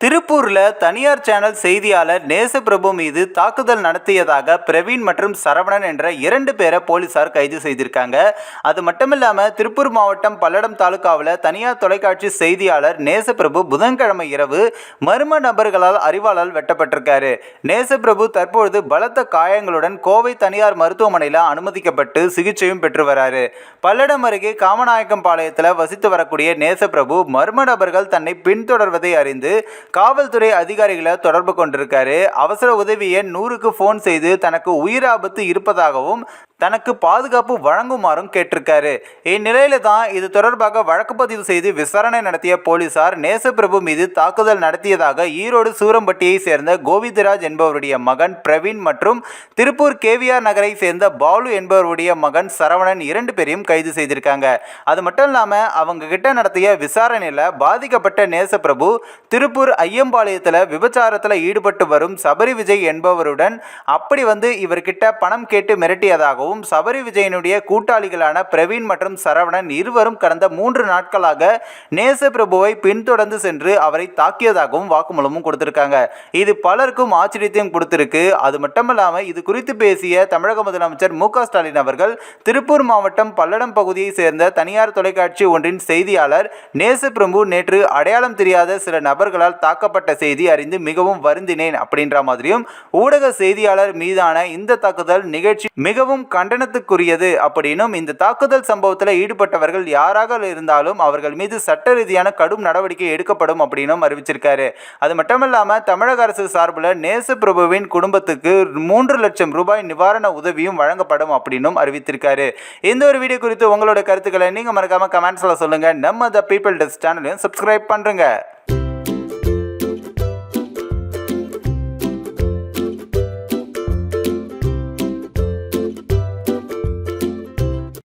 திருப்பூரில் தனியார் சேனல் செய்தியாளர் நேசப்பிரபு மீது தாக்குதல் நடத்தியதாக பிரவீன் மற்றும் சரவணன் என்ற இரண்டு பேரை போலீசார் கைது செய்திருக்காங்க. அது மட்டுமில்லாமல் திருப்பூர் மாவட்டம் பல்லடம் தாலுகாவில் தனியார் தொலைக்காட்சி செய்தியாளர் நேசப்பிரபு புதன்கிழமை இரவு மர்ம நபர்களால் அறிவாளால் வெட்டப்பட்டிருக்காரு. நேசப்பிரபு தற்பொழுது பலத்த காயங்களுடன் கோவை தனியார் மருத்துவமனையில் அனுமதிக்கப்பட்டு சிகிச்சையும் பெற்று வராரு. பல்லடம் அருகே காமநாயக்கம் பாளையத்தில் வசித்து வரக்கூடிய நேசப்பிரபு மர்ம நபர்கள் தன்னை பின்தொடர்வதை அறிந்து காவல்துறை அதிகாரிகளை தொடர்பு கொண்டிருக்காரு. அவசர உதவி எண் நூறுக்கு ஃபோன் செய்து தனக்கு உயிர் ஆபத்து இருப்பதாகவும் தனக்கு பாதுகாப்பு வழங்குமாறும் கேட்டிருக்காரு. இந்நிலையில தான் இது தொடர்பாக வழக்கு பதிவு செய்து விசாரணை நடத்திய போலீசார் நேசப்பிரபு மீது தாக்குதல் நடத்தியதாக ஈரோடு சூரம்பட்டியை சேர்ந்த கோவிந்தராஜ் என்பவருடைய மகன் பிரவீன் மற்றும் திருப்பூர் கேவிஆர் நகரை சேர்ந்த பாலு என்பவருடைய மகன் சரவணன் இரண்டு பேரையும் கைது செய்திருக்காங்க. அது மட்டும் இல்லாமல் அவங்க கிட்ட நடத்திய விசாரணையில் பாதிக்கப்பட்ட நேசப்பிரபு திருப்பூர் ஐயம்பாளையத்தில் விபச்சாரத்தில் ஈடுபட்டு வரும் சபரி விஜய் என்பவருடன் அப்படி வந்து இவர்கிட்ட பணம் கேட்டு மிரட்டியதாகவும் சபரி விஜயனுடைய கூட்டாளிகளான பிரவீன் மற்றும் சரவணன் இருவரும் கடந்த மூன்று நாட்களாக நேசப்பிரபுவை பின்தொடர்ந்து சென்று அவரை தாக்கியதாகவும் வாக்குமூலமும் கொடுத்திருக்காங்க. இது பலருக்கும் ஆச்சரியத்தையும் கொடுத்திருக்கு. அது மட்டுமல்லாமல் இது குறித்து பேசிய தமிழக முதலமைச்சர் மு ஸ்டாலின் அவர்கள் திருப்பூர் மாவட்டம் பல்லடம் பகுதியை சேர்ந்த தனியார் தொலைக்காட்சி ஒன்றின் செய்தியாளர் நேச பிரபு நேற்று அடையாளம் தெரியாத சில நபர்களால் தாக்கப்பட்ட செய்தி அறிந்து மிகவும் வருந்தினேன் அப்படின்ற மாதிரியும் ஊடக செய்தியாளர் மீதான இந்த தாக்குதல் நிகழ்ச்சி மிகவும் கண்டனத்துக்குரியது அப்படின்னும் இந்த தாக்குதல் சம்பவத்தில் ஈடுபட்டவர்கள் யாராக இருந்தாலும் அவர்கள் மீது சட்ட ரீதியான கடும் நடவடிக்கை எடுக்கப்படும் அப்படின்னும் அறிவிச்சிருக்காரு. அது மட்டும் இல்லாமல் தமிழக அரசு சார்பில் நேசப்பிரபுவின் குடும்பத்துக்கு மூன்று லட்சம் ரூபாய் நிவாரண உதவியும் வழங்கப்படும் அப்படின்னும் அறிவித்திருக்காரு. இந்த ஒரு வீடியோ குறித்து உங்களோட கருத்துக்களை நீங்கள் மறக்காமல் கமெண்ட்ஸில் சொல்லுங்கள் நம்ம த பீப்பிள் டெஸ்ட் சேனலையும் சப்ஸ்கிரைப் பண்ணுறங்க